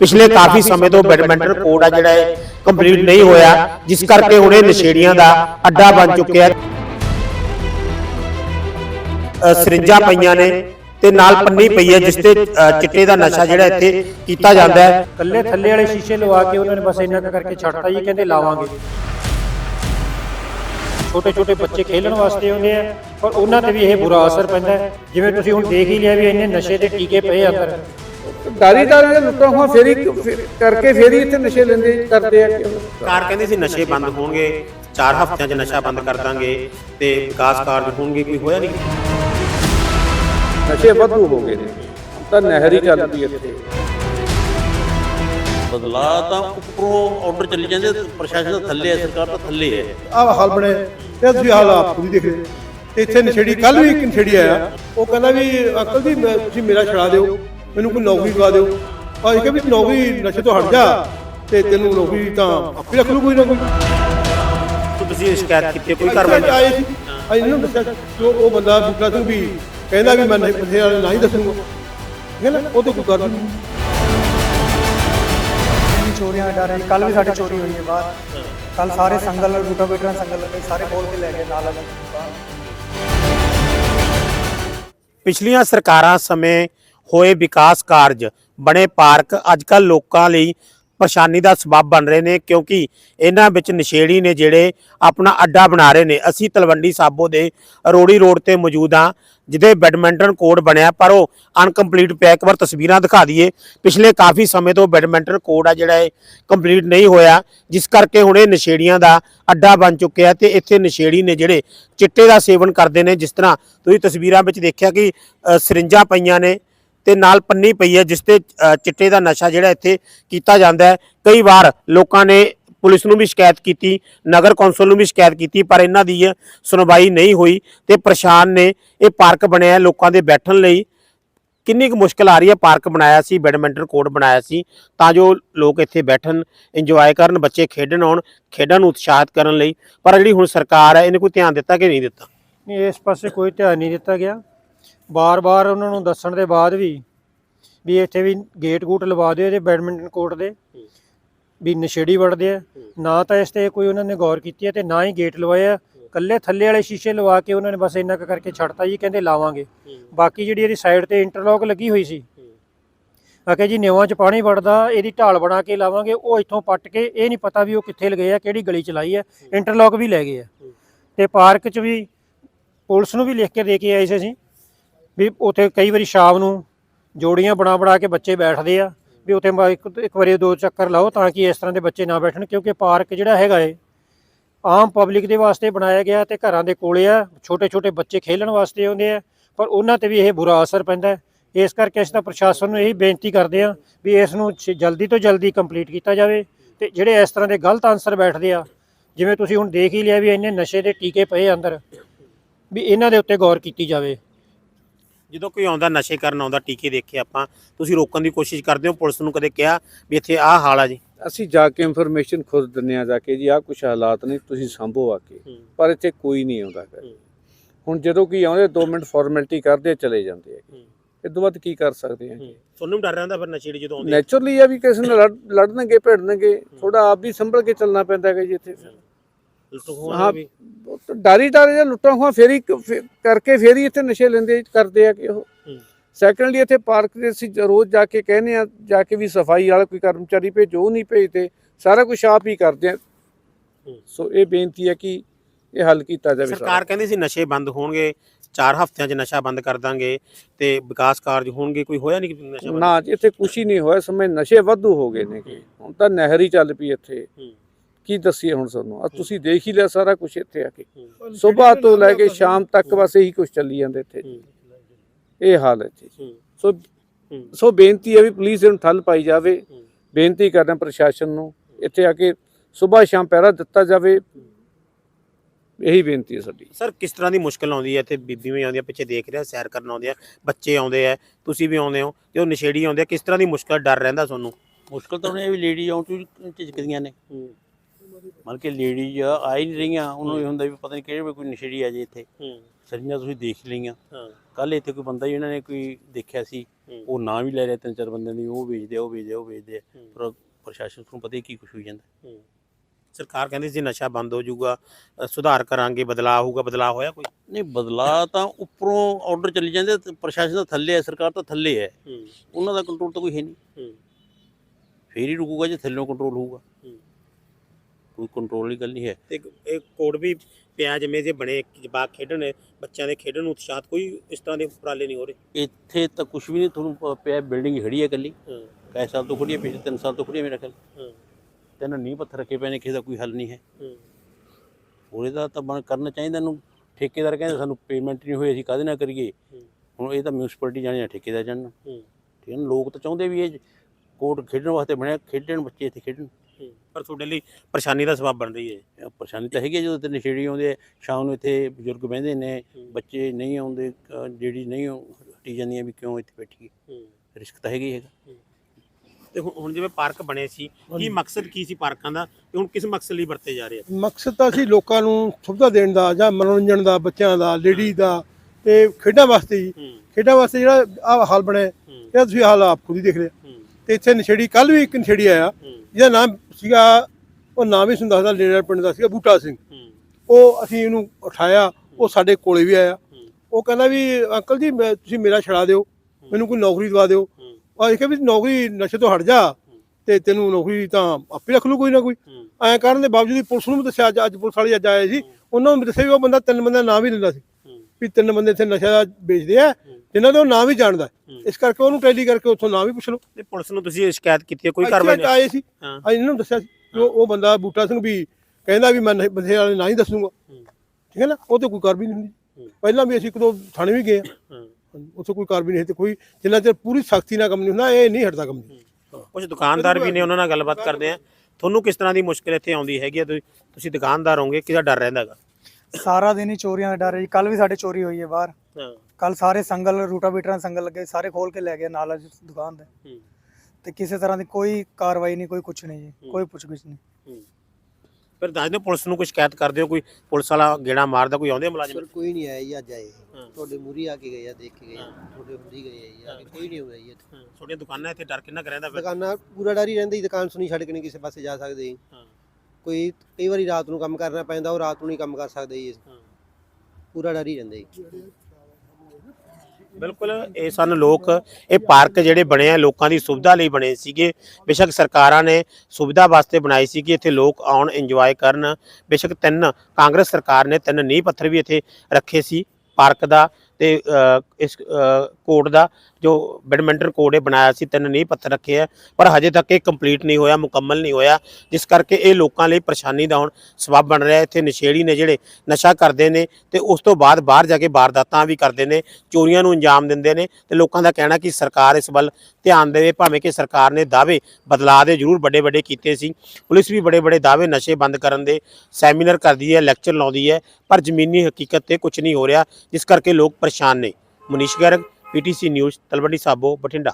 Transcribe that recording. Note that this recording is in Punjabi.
ਪਿਛਲੇ ਕਾਫੀ ਸਮੇਂ ਤੋਂ ਬੈਡਮਿੰਟਨ ਕੋਡ ਆ ਜਿਹੜਾ ਹੈ ਕੰਪਲੀਟ ਨਹੀਂ ਹੋਇਆ ਜਿਸ ਕਰਕੇ ਹੁਣ ਇਹ ਨਸ਼ੇੜੀਆਂ ਦਾ ਅੱਡਾ ਬਣ ਚੁੱਕਿਆ। ਹੈ ਸਰਿੰਜਾਂ ਪਈਆਂ ਨੇ ਤੇ ਨਾਲ ਪੰਨੀ ਪਈ ਹੈ ਜਿਸ ਤੇ ਚਿੱਟੇ ਦਾ ਨਸ਼ਾ ਜਿਹੜਾ ਇੱਥੇ ਕੀਤਾ ਜਾਂਦਾ ਹੈ। ਕੱਲੇ ਥੱਲੇ ਵਾਲੇ ਸ਼ੀਸ਼ੇ ਲਵਾ ਕੇ ਉਹਨਾਂ ਨੇ ਬਸ ਇੰਨਾ ਕੁ ਕਰਕੇ ਛੱਡਤਾ ਜੀ ਕਹਿੰਦੇ ਲਾਵਾਂਗੇ। ਛੋਟੇ ਛੋਟੇ ਬੱਚੇ ਖੇਲਣ ਵਾਸਤੇ ਆਉਂਦੇ ਆ ਪਰ ਉਹਨਾਂ ਤੇ ਵੀ ਇਹ ਬੁਰਾ ਅਸਰ ਪੈਂਦਾ ਜਿਵੇਂ ਤੁਸੀਂ ਹੁਣ ਦੇਖ ਹੀ ਲਿਆ ਵੀ ਇੰਨੇ ਨਸ਼ੇ ਦੇ ਟੀਕੇ ਪਏ ਆ ਅੰਦਰ। ਦਾਰੀਦਾਰਾਂ ਦੇ ਲੁੱਟਾਂ ਖੋਹਾਂ ਫੇਰੀ ਕਰਕੇ ਫੇਰੀ ਇੱਥੇ ਨਸ਼ੇ ਲੈਂਦੇ ਕਰਦੇ ਆ ਸਰਕਾਰ ਕਹਿੰਦੀ ਸੀ ਨਸ਼ੇ ਬੰਦ ਹੋਣਗੇ 4 ਹਫ਼ਤਿਆਂ 'ਚ ਨਸ਼ਾ ਬੰਦ ਕਰ ਦਾਂਗੇ ਤੇ ਵਿਕਾਸ ਕਾਰਜ ਹੋਣਗੇ ਕੋਈ ਹੋਇਆ ਨਹੀਂ? ਨਸ਼ੇ ਵਾਧੂ ਹੋ ਗਏ ਨੇ। ਤਾਂ ਨਹਿਰੀ ਚੱਲ ਪਈ ਇੱਥੇ। ਬਦਲਾਅ ਤਾਂ ਉੱਪਰੋਂ ਆਰਡਰ ਚੱਲੀ ਜਾਂਦੇ ਪ੍ਰਸ਼ਾਸਨ ਦਾ ਥੱਲੇ ਹੈ ਸਰਕਾਰ ਤਾਂ ਥੱਲੇ ਹੈ। ਆਹ ਹਾਲ ਬਣੇ ਤੇ ਤੁਸੀਂ ਹਾਲ ਆਪ ਵੀ ਦੇਖ ਰਹੇ ਇੱਥੇ ਨਸ਼ੇੜੀ ਕੱਲ ਵੀ ਇੱਕ ਨਸ਼ੇੜੀ ਆਇਆ। ਉਹ ਕਹਿੰਦਾ ਵੀ ਅੰਕਲ ਜੀ ਤੁਸੀਂ ਮੇਰਾ ਛੜਾ ਦਿਓ। ਮੈਨੂੰ ਕੋਈ ਨੌਕਰੀ ਦਵਾ ਦਿਓ। ਆ ਇਹ ਕਿ ਵੀ ਨੌਕਰੀ ਨਸ਼ੇ ਤੋਂ ਹਟ ਜਾ ਤੇ ਤੈਨੂੰ ਨੌਕਰੀ ਤਾਂ ਆਪੇ ਰੱਖ ਲੂ ਕੋਈ ਨਾ ਕੋਈ। ਤੁਸੀਂ ਸ਼ਿਕਾਇਤ ਕੀਤੀ ਕੋਈ ਕਾਰਵਾਈ ਆਏ ਸੀ। ਆ ਇਹਨਾਂ ਨੂੰ ਦੱਸਿਆ ਕਿ ਉਹ ਉਹ ਬੰਦਾ ਬੁੱਟਾ ਸਿੰਘ ਵੀ ਕਹਿੰਦਾ ਵੀ ਮੈਂ ਨਹੀਂ ਬੰਦੇ ਵਾਲੇ ਨਹੀਂ ਦੱਸੂਗਾ। ਠੀਕ ਨਾ? ਉਹ ਤੋਂ ਕੋਈ ਕਰ ਨਹੀਂ। ਚੋਰੀਆਂ ਡਰ ਹੈ ਕੱਲ ਵੀ ਸਾਡੀ ਚੋਰੀ ਹੋਈ ਹੈ ਬਾਹਰ। ਕੱਲ ਸਾਰੇ ਸੰਗਲ ਬੂਟਾ ਬੇਟਰਾਂ ਸੰਗਲ ਲੱਗੇ ਸਾਰੇ ਖੋਲ ਕੇ ਲੈ ਗਏ ਨਾਲ ਪਿਛਲੀਆਂ ਸਰਕਾਰਾਂ ਸਮੇਂ ਹੋਏ ਵਿਕਾਸ ਕਾਰਜ, ਬਣੇ ਪਾਰਕ ਅੱਜਕੱਲ ਲੋਕਾਂ ਲਈ ਪਰੇਸ਼ਾਨੀ ਦਾ ਸਬਬ ਬਣ ਰਹੇ ਨੇ ਕਿਉਂਕਿ ਇਹਨਾਂ ਵਿੱਚ ਨਸ਼ੇੜੀ ਨੇ ਜਿਹੜੇ ਆਪਣਾ ਅੱਡਾ ਬਣਾ ਰਹੇ ਨੇ। ਅਸੀਂ ਤਲਵੰਡੀ ਸਾਬੋ ਦੇ ਰੋੜੀ ਰੋਡ ਤੇ ਮੌਜੂਦ ਹਾਂ, ਜਿਹਦੇ ਬੈਡਮਿੰਟਨ ਕੋਰਟ ਬਣਿਆ, ਪਰ ਉਹ ਅਨਕੰਪਲੀਟ ਪਿਆ। ਇੱਕ ਵਾਰ ਤਸਵੀਰਾਂ ਦਿਖਾ ਦਈਏ। ਪਿਛਲੇ ਕਾਫੀ ਸਮੇਂ ਤੋਂ ਬੈਡਮਿੰਟਨ ਕੋਰਟ ਆ ਜਿਹੜਾ ਇਹ ਕੰਪਲੀਟ ਨਹੀਂ ਹੋਇਆ, ਜਿਸ ਕਰਕੇ ਹੁਣ ਇਹ ਨਸ਼ੇੜੀਆਂ ਦਾ ਅੱਡਾ ਬਣ ਚੁੱਕਿਆ ਤੇ ਇੱਥੇ ਨਸ਼ੇੜੀ ਨੇ ਜਿਹੜੇ ਚਿੱਟੇ ਦਾ ਸੇਵਨ ਕਰਦੇ ਨੇ। ਜਿਸ ਤਰ੍ਹਾਂ ਤੁਸੀਂ ਤਸਵੀਰਾਂ ਵਿੱਚ ਦੇਖਿਆ ਕਿ ਸਰਿੰਜਾਂ ਪਈਆਂ ਨੇ ਤੇ ਨਾਲ ਪੰਨੀ ਪਈ ਹੈ, ਜਿਸ ਤੇ ਚਿੱਟੇ ਦਾ ਨਸ਼ਾ ਜਿਹੜਾ ਇੱਥੇ ਕੀਤਾ ਜਾਂਦਾ ਹੈ। ਕਈ ਵਾਰ ਲੋਕਾਂ ਨੇ ਪੁਲਿਸ ਨੂੰ ਵੀ ਸ਼ਿਕਾਇਤ ਕੀਤੀ, ਨਗਰ ਕੌਂਸਲ ਨੂੰ ਵੀ ਸ਼ਿਕਾਇਤ ਕੀਤੀ, ਪਰ ਇਹਨਾਂ ਦੀ ਸੁਣਵਾਈ ਨਹੀਂ ਹੋਈ ਤੇ ਪ੍ਰਸ਼ਾਨ ਨੇ ਇਹ ਪਾਰਕ ਬਣਿਆ ਲੋਕਾਂ ਦੇ ਬੈਠਣ ਲਈ। ਕਿੰਨੀ ਕੁ ਮੁਸ਼ਕਲ ਆ ਰਹੀ ਹੈ ਪਾਰਕ ਬਣਾਇਆ ਸੀ, ਬੈਡਮਿੰਟਨ ਕੋਰਟ ਬਣਾਇਆ ਸੀ, ਤਾਂ ਜੋ ਲੋਕ ਇੱਥੇ ਬੈਠਣ, ਇੰਜੋਏ ਕਰਨ, ਬੱਚੇ ਖੇਡਣ ਆਉਣ, ਖੇਡਾਂ ਨੂੰ ਉਤਸ਼ਾਹਿਤ ਕਰਨ ਲਈ। ਪਰ ਜਿਹੜੀ ਹੁਣ ਸਰਕਾਰ ਹੈ, ਇਹਨੇ ਕੋਈ ਧਿਆਨ ਦਿੱਤਾ ਕਿ ਨਹੀਂ ਦਿੱਤਾ? ਨਹੀਂ, ਇਸ ਪਾਸੇ ਕੋਈ ਧਿਆਨ ਨਹੀਂ ਦਿੱਤਾ ਗਿਆ। ਬਾਰ-ਬਾਰ ਉਹਨਾਂ ਨੂੰ ਦੱਸਣ ਦੇ ਬਾਅਦ ਵੀ ਵੀ ਇੱਥੇ ਵੀ ਗੇਟ ਗੂਟ ਲਵਾ ਦਿਓ ਇਹਦੇ, ਬੈਡਮਿੰਟਨ ਕੋਰਟ ਦੇ, ਵੀ ਨਸ਼ੇੜੀ ਵੜਦੇ ਆ। ਨਾ ਤਾਂ ਇਸ ਤੇ ਕੋਈ ਉਹਨਾਂ ਨੇ ਗੌਰ ਕੀਤੀ ਹੈ ਤੇ ਨਾ ਹੀ ਗੇਟ ਲਵਾਏ ਆ। ਕੱਲੇ ਥੱਲੇ ਵਾਲੇ ਸ਼ੀਸ਼ੇ ਲਵਾ ਕੇ ਉਹਨਾਂ ਨੇ ਬਸ ਇੰਨਾ ਕੁ ਕਰਕੇ ਛੱਡਤਾ ਜੀ, ਕਹਿੰਦੇ ਲਾਵਾਂਗੇ। ਬਾਕੀ ਜਿਹੜੀ ਇਹਦੀ ਸਾਈਡ ਤੇ ਇੰਟਰਲੌਕ ਲੱਗੀ ਹੋਈ ਸੀ ਆਖਿਆ ਜੀ ਨਿਵਾਂ ਚ ਪਾਣੀ ਵੜਦਾ, ਇਹਦੀ ਢਾਲ ਬਣਾ ਕੇ ਲਾਵਾਂਗੇ, ਉਹ ਇੱਥੋਂ ਪੱਟ ਕੇ, ਇਹ ਨਹੀਂ ਪਤਾ ਵੀ ਉਹ ਕਿੱਥੇ ਲਗਏ ਆ, ਕਿਹੜੀ ਗਲੀ ਚਲਾਈ ਲਾਈ ਆ। ਇੰਟਰਲੌਕ ਵੀ ਲੈ ਗਏ ਆ। ਤੇ ਪਾਰਕ ਚ ਵੀ ਪੁਲਿਸ ਨੂੰ ਵੀ ਲਿਖ ਕੇ ਦੇ ਕੇ ਆਏ ਸੀ ਅਸੀਂ। ਵੀ ਉੱਥੇ ਕਈ ਵਾਰੀ ਸ਼ਾਮ ਨੂੰ ਜੋੜੀਆਂ ਬਣਾ ਬਣਾ ਕੇ ਬੱਚੇ ਬੈਠਦੇ ਆ, ਵੀ ਉੱਥੇ ਮ- ਇੱਕ ਇੱਕ ਵਾਰੀ ਦੋ ਚੱਕਰ ਲਾਓ ਤਾਂ ਕਿ ਇਸ ਤਰ੍ਹਾਂ ਦੇ ਬੱਚੇ ਨਾ ਬੈਠਣ, ਕਿਉਂਕਿ ਪਾਰਕ ਜਿਹੜਾ ਹੈਗਾ ਏ, ਆਮ ਪਬਲਿਕ ਦੇ ਵਾਸਤੇ ਬਣਾਇਆ ਗਿਆ ਤੇ ਘਰਾਂ ਦੇ ਕੋਲੇ ਆ ਛੋਟੇ ਛੋਟੇ ਬੱਚੇ ਖੇਲਣ ਵਾਸਤੇ ਆਉਂਦੇ ਆ, ਪਰ ਉਹਨਾਂ ਤੇ ਵੀ ਇਹ ਬੁਰਾ ਅਸਰ ਪੈਂਦਾ ਇਸ ਕਰਕੇ ਅਸੀਂ ਤਾਂ ਪ੍ਰਸ਼ਾਸਨ ਨੂੰ ਇਹੀ ਬੇਨਤੀ ਕਰਦੇ ਆ ਵੀ ਇਸ ਨੂੰ ਜਲਦੀ ਤੋਂ ਜਲਦੀ ਕੰਪਲੀਟ ਕੀਤਾ ਜਾਵੇ ਤੇ ਜਿਹੜੇ ਇਸ ਤਰ੍ਹਾਂ ਦੇ ਗਲਤ ਆਨਸਰ ਬੈਠਦੇ ਆ, ਜਿਵੇਂ ਤੁਸੀਂ ਹੁਣ ਦੇਖ ਹੀ ਲਿਆ ਵੀ ਇੰਨੇ ਨਸ਼ੇ ਦੇ ਟੀਕੇ ਪਏ ਅੰਦਰ, ਵੀ ਇਹਨਾਂ ਦੇ ਉੱਤੇ ਗੌਰ ਕੀਤੀ ਜਾਵੇ। ਜਦੋਂ ਕੋਈ ਆਉਂਦਾ ਨਸ਼ੇ ਕਰਨ ਆਉਂਦਾ ਟੀਕੇ ਦੇਖੇ ਆਪਾਂ ਤੁਸੀਂ ਰੋਕਣ ਦੀ ਕੋਸ਼ਿਸ਼ ਕਰਦੇ ਹੋ ਪੁਲਿਸ ਨੂੰ ਕਦੇ ਕਿਹਾ ਵੀ ਇੱਥੇ ਆਹ ਹਾਲ ਆ ਜੀ? ਅਸੀਂ ਜਾ ਕੇ ਇਨਫੋਰਮੇਸ਼ਨ ਖੁਦ ਦਿੰਨੇ ਆ ਜਾ ਕੇ ਜੀ ਆਹ ਕੁਝ ਹਾਲਾਤ ਨੇ ਤੁਸੀਂ ਸੰਭੋ ਆ ਕੇ। ਪਰ ਇੱਥੇ ਕੋਈ ਨਹੀਂ ਆਉਂਦਾ। ਹੁਣ ਜਦੋਂ ਕੀ ਆਉਂਦੇ 2 ਮਿੰਟ ਫਾਰਮੈਲਿਟੀ ਕਰਦੇ ਚਲੇ ਜਾਂਦੇ ਆ। ਇਹ ਤੋਂ ਬਾਅਦ ਕੀ ਕਰ ਸਕਦੇ ਆ ਤੁਹਾਨੂੰ ਡਰ ਰਹਿੰਦਾ ਫਿਰ ਨਸ਼ੇੜੀ ਜਦੋਂ ਆਉਂਦੇ ਨੇਚਰਲੀ ਆ ਵੀ ਕਿਸੇ ਨਾਲ ਲੜ- ਲੜਨਗੇ ਭਿੜਨਗੇ। ਥੋੜਾ ਆਪ ਵੀ ਸੰਭਲ ਕੇ ਚੱਲਣਾ ਪੈਂਦਾ ਹੈ ਜੀ ਇੱਥੇ। ਲੁੱਟ ਖੋਹਾਂ ਹਾਂ ਵੀ ਡਾਰੀ ਡਾਰੇ ਜਾਂ ਲੁੱਟਾਂ ਖੋਹਾਂ ਫੇਰੀ ਕਰਕੇ ਫੇਰੀ ਇੱਥੇ ਨਸ਼ੇ ਲੈਂਦੇ ਕਰਦੇ ਆ ਕਿ ਉਹ ਹੂੰ। ਸੈਕੰਡਲੀ ਇੱਥੇ ਪਾਰਕ ਦੇ ਅਸੀਂ ਰੋਜ਼ ਜਾ ਕੇ ਕਹਿੰਦੇ ਆ ਜਾ ਕੇ ਵੀ ਸਫ਼ਾਈ ਵਾਲਾ ਕੋਈ ਕਰਮਚਾਰੀ ਭੇਜੋ ਉਹ ਨਹੀਂ ਭੇਜਦੇ ਸਾਰਾ ਕੁਝ ਆਪ ਹੀ ਕਰਦੇ ਆ ਸੋ ਇਹ ਬੇਨਤੀ ਹੈ ਕਿ ਇਹ ਹੱਲ ਕੀਤਾ ਜਾਵੇ ਸਰਕਾਰ ਕਹਿੰਦੀ ਸੀ ਨਸ਼ੇ ਬੰਦ ਹੋਣਗੇ 4 ਹਫ਼ਤਿਆਂ 'ਚ ਨਸ਼ਾ ਬੰਦ ਕਰ ਦਾਂਗੇ ਤੇ ਵਿਕਾਸ ਕਾਰਜ ਹੋਣਗੇ ਕੋਈ ਹੋਇਆ ਨਹੀਂ ਨਸ਼ਾ। ਬੰਦ ਨਾ ਜੀ, ਇੱਥੇ ਕੁਛ ਹੀ ਨਹੀਂ ਹੋਇਆ ਸਮੇਂ ਨਸ਼ੇ ਵਾਧੂ ਹੋ ਗਏ ਨੇ। ਹੁਣ ਤਾਂ ਨਹਿਰੀ ਚੱਲ ਪਈ ਇੱਥੇ ਹੂੰ। ਕੀ ਦੱਸੀਏ ਹੁਣ ਤੁਹਾਨੂੰ ਆ ਤੁਸੀਂ ਦੇਖ ਹੀ ਲਿਆ ਸਾਰਾ ਕੁਝ ਇੱਥੇ ਆ ਕੇ। ਸਵੇਰ ਤੋਂ ਲੈ ਕੇ ਸ਼ਾਮ ਤੱਕ ਬਸ ਇਹੀ ਕੁਝ ਚੱਲੀ ਜਾਂਦਾ ਇੱਥੇ। ਇਹ ਹਾਲ ਹੈ ਜੀ। ਹੂੰ। ਸੋ ਹੂੰ। ਸੋ ਬੇਨਤੀ ਹੈ ਵੀ ਪੁਲਿਸ ਇਹਨੂੰ ਠੱਲ ਪਾਈ ਜਾਵੇ। ਬੇਨਤੀ ਕਰਦਾ ਪ੍ਰਸ਼ਾਸਨ ਨੂੰ ਇੱਥੇ ਆ ਕੇ ਸਵੇਰ ਸ਼ਾਮ ਪਹਿਰਾ ਦਿੱਤਾ ਜਾਵੇ। ਇਹੀ ਬੇਨਤੀ ਹੈ ਸਾਡੀ। ਸਰ ਕਿਸ ਤਰ੍ਹਾਂ ਦੀ ਮੁਸ਼ਕਲ ਆਉਂਦੀ ਹੈ? ਇੱਥੇ ਬੀਬੀ ਵੀ ਆਉਂਦੀ ਆ ਪਿੱਛੇ ਦੇਖ ਰਿਹਾ ਸੈਰ ਕਰਨ ਆਉਂਦੇ ਆ ਬੱਚੇ ਆਉਂਦੇ ਆ ਤੁਸੀਂ ਵੀ ਆਉਂਦੇ ਹੋ ਤੇ ਉਹ ਨਸ਼ੇੜੀ ਆਉਂਦੇ ਆ। ਕਿਸ ਤਰ੍ਹਾਂ ਦੀ ਮੁਸ਼ਕਲ ਡਰ ਰਹਿੰਦਾ ਤੁਹਾਨੂੰ? ਮੁਸ਼ਕਲ ਤਾਂ ਉਹਨੇ ਇਹ ਵੀ ਲੇਡੀ ਆਉਂ ਚ ਝਿਜਕਦੀਆਂ ਨੇ। ਮਤਲਬ ਕਿ ਲੇਡੀ ਆ ਹੀ ਨਹੀਂ ਰਹੀਆਂ। ਉਹਨੂੰ ਇਹ ਹੁੰਦਾ ਵੀ ਪਤਾ ਨਹੀਂ ਕਿਹੜੇ ਕੋਈ ਨਸ਼ੇੜੀ ਆ ਜੇ ਇੱਥੇ। ਸਰੀਆਂ ਤੁਸੀਂ ਦੇਖ ਲਈਆਂ। ਕੱਲ ਇੱਥੇ ਕੋਈ ਬੰਦਾ ਹੀ ਇਹਨਾਂ ਨੇ ਕੋਈ ਦੇਖਿਆ ਸੀ। ਉਹ ਨਾਂ ਵੀ ਲੈ ਰਿਹਾ ਤਿੰਨ ਚਾਰ ਬੰਦਿਆਂ ਦੀ ਉਹ ਵੇਚਦੇ ਆ, ਉਹ ਵੇਚਦੇ ਆ, ਉਹ ਵੇਚਦੇ ਆ। ਪਰ ਪ੍ਰਸ਼ਾਸਨ ਨੂੰ ਪਤਾ ਹੀ ਕੀ ਕੁਝ ਹੋਈ ਜਾਂਦਾ। ਸਰਕਾਰ ਕਹਿੰਦੀ ਸੀ ਨਸ਼ਾ ਬੰਦ ਹੋ ਜਾਊਗਾ ਸੁਧਾਰ ਕਰਾਂਗੇ ਬਦਲਾਅ ਹੋਊਗਾ ਬਦਲਾਅ ਹੋਇਆ ਕੋਈ? ਨਹੀਂ ਬਦਲਾ ਤਾਂ ਉੱਪਰੋਂ ਆਰਡਰ ਚੱਲੀ ਜਾਂਦੇ ਪ੍ਰਸ਼ਾਸਨ ਤਾਂ ਥੱਲੇ ਹੈ ਸਰਕਾਰ ਤਾਂ ਥੱਲੇ ਹੈ। ਉਹਨਾਂ ਦਾ ਕੰਟਰੋਲ ਤਾਂ ਕੋਈ ਹੈ ਨਹੀਂ। ਫੇਰ ਹੀ ਰੁਕੂਗਾ ਜੇ ਥੱਲੋਂ ਕੰਟਰੋਲ ਹੋਊਗਾ। ਕੋਈ ਕੰਟਰੋਲ ਵਾਲੀ ਗੱਲ ਨਹੀਂ ਹੈ। ਤੇ ਇਹ ਕੋਡ ਵੀ ਪਿਆ ਜਿਵੇਂ ਜੇ ਬਣੇ ਜਵਾਕ ਖੇਡਣ ਬੱਚਿਆਂ ਦੇ ਖੇਡਣ ਨੂੰ ਉਤਸ਼ਾਹਤ ਕੋਈ ਇਸ ਤਰ੍ਹਾਂ ਦੇ ਉਪਰਾਲੇ ਨਹੀਂ ਹੋ ਰਹੇ। ਇੱਥੇ ਤਾਂ ਕੁਝ ਵੀ ਨਹੀਂ ਤੁਹਾਨੂੰ ਪ- ਪਿਆ ਬਿਲਡਿੰਗ ਖੜੀ ਹੈ ਇਕੱਲੀ। ਕਈ ਸਾਲ ਤੋਂ ਖੜੀ ਹੈ ਪਿਛਲੇ 3 ਸਾਲ ਤੋਂ ਖੜੀ ਹੈ ਮੇਰੇ ਖਿਆਲ। ਤਿੰਨ ਨੀਂਹ ਪੱਥਰ ਰੱਖੇ ਪਏ ਨੇ ਕਿਸੇ ਦਾ ਕੋਈ ਹੱਲ ਨਹੀਂ ਹੈ। ਉਹਦੇ ਦਾ ਤਾਂ ਬਣ ਕਰਨਾ ਚਾਹੀਦਾ ਇਹਨੂੰ। ਠੇਕੇਦਾਰ ਕਹਿੰਦੇ ਸਾਨੂੰ ਪੇਮੈਂਟ ਨਹੀਂ ਹੋਈ ਅਸੀਂ ਕਾਹਦੇ ਨਾਲ ਕਰੀਏ। ਹੁਣ ਇਹ ਤਾਂ ਮਿਊਨਿਸਪੈਲਿਟੀ ਜਾਣੀ ਆ ਠੇਕੇਦਾਰ ਜਾਣਨ। ਹੂੰ। ਠੀਕ ਹੈ ਨਾ ਲੋਕ ਤਾਂ ਚਾਹੁੰਦੇ ਵੀ ਇਹ ਕੋਰਟ ਖੇਡਣ ਵਾਸਤੇ ਬਣਿਆ ਖੇਡਣ ਬੱਚੇ ਇੱਥੇ ਖੇਡਣ। ਪਰ ਤੁਹਾਡੇ ਲਈ ਪਰੇਸ਼ਾਨੀ ਦਾ ਸਬਬ ਬਣ ਰਹੀ ਹੈ। ਇਹ ਪਰੇਸ਼ਾਨੀ ਤਾਂ ਹੈਗੀ ਹੈ ਜਦੋਂ ਤੇ ਨਸ਼ੇੜੀ ਆਉਂਦੇ ਆ, ਸ਼ਾਮ ਨੂੰ ਇੱਥੇ ਬਜ਼ੁਰਗ ਬਹਿੰਦੇ ਨੇ ਬੱਚੇ ਨਹੀਂ ਆਉਂਦੇ ਅ, ਜਿਹੜੀ ਨਹੀਂ ਉਹ ਹਟੀ ਜਾਂਦੀਆਂ ਵੀ ਕਿਉਂ ਇੱਥੇ ਬੈਠੀਏ ਰਿਸਕ ਤਾਂ ਹੈਗਾ ਹੀ। ਹੈਗਾ ਤੇ ਹੁਣ- ਹੁਣ ਜਿਵੇਂ ਪਾਰਕ ਬਣੇ ਸੀ ਕੀ ਮਕਸਦ ਕੀ ਸੀ ਪਾਰਕਾਂ ਦਾ ਤੇ ਹੁਣ ਕਿਸ ਮਕਸਦ ਲਈ ਵਰਤੇ ਜਾ ਰਹੇ ਆ? ਮਕਸਦ ਤਾਂ ਸੀ ਲੋਕਾਂ ਨੂੰ ਸੁਵਿਧਾ ਦੇਣ ਦਾ ਜਾਂ ਮਨੋਰੰਜਨ ਦਾ ਬੱਚਿਆਂ ਦਾ ਲੇਡੀ ਦਾ ਤੇ ਖੇਡਾਂ ਵਾਸਤੇ ਹੀ। ਖੇਡਾਂ ਵਾਸਤੇ ਜਿਹੜਾ ਆ ਹਾਲ ਬਣਿਆ ਇਹ ਤੁਸੀਂ ਹਾਲ ਆਪ ਖੁਦ ਹੀ ਦੇਖ ਲਿਆ। ਤੇ ਇੱਥੇ ਨਸ਼ੇੜੀ ਕੱਲ ਵੀ ਇੱਕ ਨਸ਼ੇੜੀ ਆਇਆ। ਜਿਹਦਾ ਨਾਮ ਸੀਗਾ ਉਹ ਨਾਮ ਹੀ ਸੁਣ ਦੱਸਦਾ ਲੇਡਰ ਪਿੰਡ ਦਾ ਸੀਗਾ ਬੂਟਾ ਸਿੰਘ। ਉਹ ਅਸੀਂ ਇਹਨੂੰ ਉਠਾਇਆ ਉਹ ਸਾਡੇ ਕੋਲੇ ਵੀ ਆਇਆ। ਉਹ ਕਹਿੰਦਾ ਵੀ ਅੰਕਲ ਜੀ ਤੁਸੀਂ ਮੇਰਾ ਛੜਾ ਦਿਓ ਮੈਨੂੰ ਕੋਈ ਨੌਕਰੀ ਦਵਾ ਦਿਓ। ਉਹ ਕਿਹਾ ਵੀ ਨੌਕਰੀ ਨਸ਼ੇ ਤੋਂ ਹਟ ਜਾ ਤੇ ਤੈਨੂੰ ਨੌਕਰੀ ਤਾਂ ਆਪੇ ਰੱਖ ਲੂ ਕੋਈ ਨਾ ਕੋਈ। ਐਂ ਕਰਨ ਦੇ ਬਾਵਜੂਦ ਵੀ ਪੁਲਿਸ ਨੂੰ ਵੀ ਦੱਸਿਆ ਅੱਜ ਪੁਲਿਸ ਵਾਲੇ ਅੱਜ ਆਏ ਸੀ। ਉਹਨਾਂ ਨੂੰ ਵੀ ਦੱਸਿਆ ਵੀ ਉਹ ਬੰਦਾ ਤਿੰਨ ਬੰਦੇ ਨਾਮ ਹੀ ਲੈਂਦਾ ਸੀ। ਵੀ ਤਿੰਨ ਬੰਦੇ ਇੱਥੇ ਨਸ਼ਾ ਵੇਚਦੇ ਆ ਜਿਨ੍ਹਾਂ ਦਾ ਉਹ ਨਾਮ ਹੀ ਜਾਣਦਾ। ਇਸ ਕਰਕੇ ਉਹਨੂੰ ਟੈਲੀ ਕਰਕੇ ਉੱਥੋਂ ਨਾਮ ਹੀ ਪੁੱਛ ਲਓ। ਤੇ ਪੁਲਿਸ ਨੂੰ ਤੁਸੀਂ ਸ਼ਿਕਾਇਤ ਕੀਤੀ ਹੈ ਕੋਈ ਕਾਰਵਾਈ ਨਹੀਂ। ਆਏ ਸੀ। ਅੱਜ ਇਹਨਾਂ ਨੂੰ ਦੱਸਿਆ ਸੀ ਉਹ ਬੰਦਾ ਬੂਟਾ ਸਿੰਘ ਵੀ ਕਹਿੰਦਾ ਵੀ ਮੈਂ ਬੰਦੇ ਵਾਲੇ ਨਾਂ ਹੀ ਦੱਸੂਗਾ। ਠੀਕ ਹੈ ਨਾ? ਉਹ ਤੇ ਕੋਈ ਕਾਰਵਾਈ ਨਹੀਂ ਹੁੰਦੀ। ਪਹਿਲਾਂ ਵੀ ਅਸੀਂ ਕਦੋਂ ਥਾਣੇ ਵੀ ਗਏ ਉੱਥੇ ਕੋਈ ਕਾਰਵਾਈ ਨਹੀਂ ਤੇ ਕੋਈ ਜਿੰਨਾ ਚਿਰ ਪੂਰੀ ਸਖਤੀ ਨਾਲ ਕੰਮ ਨਹੀਂ ਹੁੰਦਾ ਇਹ ਨਹੀਂ ਹਟਦਾ ਕੰਮ। ਕੁਝ ਦੁਕਾਨਦਾਰ ਵੀ ਨੇ ਉਹਨਾਂ ਨਾਲ ਗੱਲਬਾਤ ਕਰਦੇ ਆ। ਤੁਹਾਨੂੰ ਕਿਸ ਤਰ੍ਹਾਂ ਦੀ ਮੁਸ਼ਕਲ ਇੱਥੇ ਆਉਂਦੀ ਹੈਗੀ ਤੁਸੀਂ ਦੁਕਾਨਦਾਰ ਹੋਗੇ ਕਿਹਦਾ ਡਰ ਰਹਿੰਦਾ ਹੈਗਾ? ਸਾਰਾ ਦਿਨ ਹੀ ਚੋਰੀਆਂ ਦਾ ਡਰ ਹੈ ਜੀ। ਕੱਲ ਵੀ ਸਾਡੇ ਚੋਰੀ ਹੋਈ ਹੈ ਬਾਹਰ। ਹਾਂ। ਕੱਲ ਸਾਰੇ ਸੰਗਲ ਰੂਟਾਵੀਟਰਾਂ ਸੰਗਲ ਲੱਗੇ ਸਾਰੇ ਖੋਲ ਕੇ ਲੈ ਗਏ ਨਾਲ ਅੱਜ ਦੁਕਾਨ ਦੇ ਹੂੰ। ਤੇ ਕਿਸੇ ਤਰ੍ਹਾਂ ਦੀ ਕੋਈ ਕਾਰਵਾਈ ਨਹੀਂ ਕੋਈ ਕੁਛ ਨਹੀਂ ਜੀ। ਕੋਈ ਪੁੱਛਗਿੱਛ ਨਹੀਂ। ਫਿਰ ਦੱਸ ਦਿਓ ਪੁਲਿਸ ਨੂੰ ਕੋਈ ਸ਼ਿਕਾਇਤ ਕਰਦੇ ਹੋ? ਕੋਈ ਪੁਲਿਸ ਵਾਲਾ ਗੇੜਾ ਮਾਰਦਾ ਕੋਈ ਆਉਂਦੇ ਮੁਲਾਜ਼ਮ? ਸਰ ਕੋਈ ਨਹੀਂ ਆਇਆ ਜੀ ਅੱਜ ਆਏ। ਹਾਂ। ਤੁਹਾਡੇ ਮੂਰੀ ਆ ਕੇ ਗਏ ਆ ਦੇਖ ਕੇ ਗਏ ਆ, ਤੁਹਾਡੇ ਹੁੰਦੀ ਗਏ ਆ ਜੀ ਆ ਕੇ ਕੋਈ ਨਹੀਂ ਹੋਇਆ ਜੀ ਇੱਥੇ। ਹਾਂ, ਤੁਹਾਡੀਆਂ ਦੁਕਾਨਾਂ ਇੱਥੇ ਡਰ ਕਿੰਨਾ ਕੁ ਰਹਿੰਦਾ ਫਿਰ? ਦੁਕਾਨਾਂ ਪੂਰਾ ਡਰ ਹੀ ਰਹਿੰਦਾ ਜੀ ਦੁਕਾਨ ਸੁਣੀ ਛੱਡ ਕੇ ਨਹੀਂ ਕਿਸੇ ਪਾਸੇ ਜਾ ਸਕਦੇ ਜੀ। ਹਾਂ। ਕੋਈ ਕਈ ਵਾਰੀ ਰਾਤ ਨੂੰ ਕੰਮ ਕਰਨਾ ਪੈਂਦਾ ਉਹ ਰਾਤ ਨੂੰ ਨਹੀਂ ਕੰਮ ਕਰ ਸਕਦੇ ਜੀ ਹਾਂ। ਪੂਰਾ ਡਰ ਹੀ ਰਹਿੰਦਾ ਜੀ। ਬਿਲਕੁਲ ਇਹ ਸਨ ਲੋਕ ਇਹ ਪਾਰਕ ਜਿਹੜੇ ਬਣੇ ਆ ਲੋਕਾਂ ਦੀ ਸੁਵਿਧਾ ਲਈ ਬਣੇ ਸੀਗੇ। ਬੇਸ਼ੱਕ ਸਰਕਾਰਾਂ ਨੇ ਸੁਵਿਧਾ ਵਾਸਤੇ ਬਣਾਈ ਸੀ ਕਿ ਇੱਥੇ ਲੋਕ ਆਉਣ ਇੰਜੋਏ ਕਰਨ। ਬੇਸ਼ੱਕ ਤਿੰਨ ਕਾਂਗਰਸ ਸਰਕਾਰ ਨੇ ਤਿੰਨ ਨੀਂਹ ਪੱਥਰ ਵੀ ਇੱਥੇ ਰੱਖੇ ਸੀ ਪਾਰਕ ਦਾ। ਤੇ ਅ, ਇਸ ਕੋਰਟ ਦਾ, ਜੋ ਬੈਡਮਿੰਟਨ ਕੋਰਟ ਇਹ ਬਣਾਇਆ ਸੀ, ਤਿੰਨ ਨੀਂਹ ਪੱਥਰ ਰੱਖੇ ਆ, ਪਰ ਹਜੇ ਤੱਕ ਇਹ ਕੰਪਲੀਟ ਨਹੀਂ ਹੋਇਆ, ਮੁਕੰਮਲ ਨਹੀਂ ਹੋਇਆ, ਜਿਸ ਕਰਕੇ ਇਹ ਲੋਕਾਂ ਲਈ ਪਰੇਸ਼ਾਨੀ ਦਾ ਹੁਣ ਸਬਬ ਬਣ ਰਿਹਾ, ਇੱਥੇ ਨਸ਼ੇੜੀ ਨੇ ਜਿਹੜੇ ਨਸ਼ਾ ਕਰਦੇ ਨੇ, ਤੇ ਉਸ ਤੋਂ ਬਾਅਦ ਬਾਹਰ ਜਾ ਕੇ ਵਾਰਦਾਤਾਂ ਵੀ ਕਰਦੇ ਨੇ, ਚੋਰੀਆਂ ਨੂੰ ਅੰਜਾਮ ਦਿੰਦੇ ਨੇ, ਤੇ ਲੋਕਾਂ ਦਾ ਕਹਿਣਾ ਕਿ ਸਰਕਾਰ ਇਸ ਵੱਲ ਧਿਆਨ ਦੇਵੇ, ਭਾਵੇਂ ਕਿ ਸਰਕਾਰ ਨੇ ਦਾਅਵੇ ਬਦਲਾਅ ਦੇ ਜ਼ਰੂਰ ਵੱਡੇ ਵੱਡੇ ਕੀਤੇ ਸੀ, ਪੁਲਿਸ ਵੀ ਬੜੇ ਬੜੇ ਦਾਅਵੇ ਨਸ਼ੇ ਬੰਦ ਕਰਨ ਦੇ ਸੈਮੀਨਾਰ ਕਰਦੀ ਹੈ, ਲੈਕਚਰ ਲਾਉਂਦੀ ਹੈ, ਪਰ ਜ਼ਮੀਨੀ ਹਕੀਕਤ ਤੇ ਕੁਝ ਨਹੀਂ ਹੋ ਰਿਹਾ, ਜਿਸ ਕਰਕੇ ਲੋਕ ਪਰੇਸ਼ਾਨ ਨੇ। Manish Garg PTC news Talwandi Sabo Bathinda.